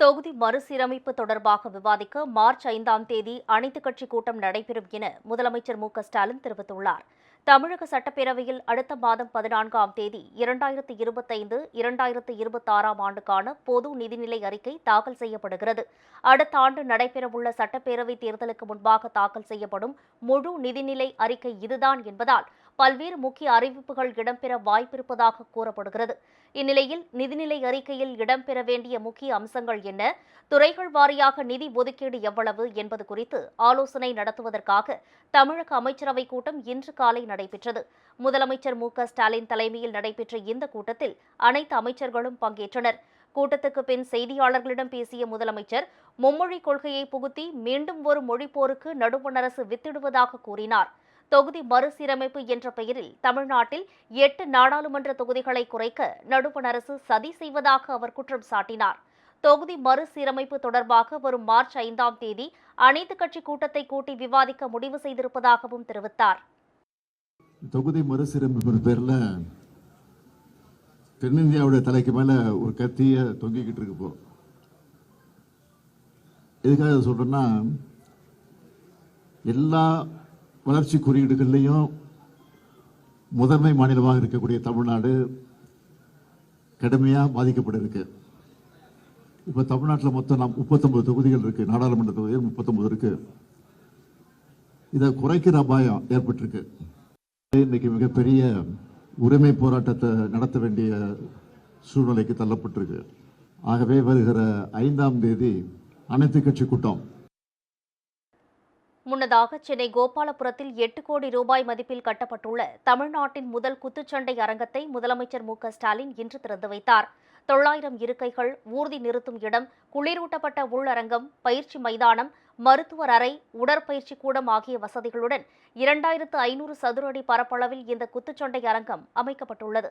தொகுதி மறுசீரமைப்பு தொடர்பாக விவாதிக்க மார்ச் ஐந்தாம் தேதி அனைத்துக் கட்சி கூட்டம் நடைபெறும் என முதலமைச்சர் மு க ஸ்டாலின் தெரிவித்துள்ளார். தமிழக சட்டப்பேரவையில் அடுத்த மாதம் பதினான்காம் தேதி இரண்டாயிரத்து இருபத்தைந்து இரண்டாயிரத்து இருபத்தாறாம் ஆண்டுக்கான பொது நிதிநிலை அறிக்கை தாக்கல் செய்யப்படுகிறது. அடுத்த ஆண்டு நடைபெறவுள்ள சட்டப்பேரவை தேர்தலுக்கு முன்பாக தாக்கல் செய்யப்படும் முழு நிதிநிலை அறிக்கை இதுதான் என்பதால் பல்வேறு முக்கிய அறிவிப்புகள் இடம்பெற வாய்ப்பிருப்பதாக கூறப்படுகிறது. இந்நிலையில் நிதிநிலை அறிக்கையில் இடம்பெற வேண்டிய முக்கிய அம்சங்கள் என்ன? துறைகள் வாரியாக நிதி ஒதுக்கீடு எவ்வளவு என்பது குறித்து ஆலோசனை நடத்துவதற்காக தமிழக அமைச்சரவைக் கூட்டம் இன்று காலை நடைபெற்றது. முதலமைச்சர் மு க ஸ்டாலின் தலைமையில் நடைபெற்ற இந்த கூட்டத்தில் அனைத்து அமைச்சர்களும் பங்கேற்றனர். கூட்டத்துக்கு பின் செய்தியாளர்களிடம் பேசிய முதலமைச்சர் மும்மொழி கொள்கையை புகுத்தி மீண்டும் ஒரு மொழிப்போருக்கு நடுவண் அரசு வித்திடுவதாக கூறினார். தொகுதி மறுசீரமைப்பு என்ற பெயரில் தமிழ்நாட்டில் எட்டு நாடாளுமன்ற தொகுதிகளை குறைக்க நடுவண் அரசு சதி செய்வதாக அவர் குற்றம் சாட்டினார். தொகுதி மறுசீரமைப்பு தொடர்பாக வரும் மார்ச் ஐந்தாம் தேதி அனைத்துக் கட்சி கூட்டத்தை கூட்டி விவாதிக்க முடிவு செய்திருப்பதாகவும் தெரிவித்தார். தொகுதி மறுசீரமைப்பு பேரில் தென்னிந்தியாவுடைய தலைக்கு மேல ஒரு கத்திய தொங்கிக்கிட்டு இருக்கு இப்போ. எதுக்காக சொல்றேன்னா எல்லா வளர்ச்சி குறியீடுகள்லையும் முதன்மை மாநிலமாக இருக்கக்கூடிய தமிழ்நாடு கடுமையாக பாதிக்கப்பட்டிருக்கு. இப்போ தமிழ்நாட்டில் மொத்தம் நாம் முப்பத்தொன்பது தொகுதிகள் இருக்கு. நாடாளுமன்ற தொகுதிகள் முப்பத்தொன்பது இருக்கு. இதை குறைக்கிற அபாயம் ஏற்பட்டிருக்கு. இன்னைக்கு மிகப்பெரிய உரிமை போராட்டத்தை நடத்த வேண்டிய சூழ்நிலைக்கு தள்ளப்பட்டிருக்கு. ஆகவே வருகிற ஐந்தாம் தேதி அனைத்து கட்சி கூட்டம் முன்னதாக சென்னை கோபாலபுரத்தில் எட்டு கோடி ரூபாய் மதிப்பில் கட்டப்பட்டுள்ள தமிழ்நாட்டின் முதல் குத்துச்சண்டை அரங்கத்தை முதலமைச்சர் மு ஸ்டாலின் இன்று திறந்து வைத்தார். தொள்ளாயிரம் இருக்கைகள் ஊர்தி நிறுத்தும் இடம் குளிரூட்டப்பட்ட உள்ளரங்கம் பயிற்சி மைதானம் மருத்துவர் அறை உடற்பயிற்சி கூடம் ஆகிய வசதிகளுடன் இரண்டாயிரத்து ஐநூறு சதுர அடி பரப்பளவில் இந்த குத்துச்சண்டை அரங்கம் அமைக்கப்பட்டுள்ளது.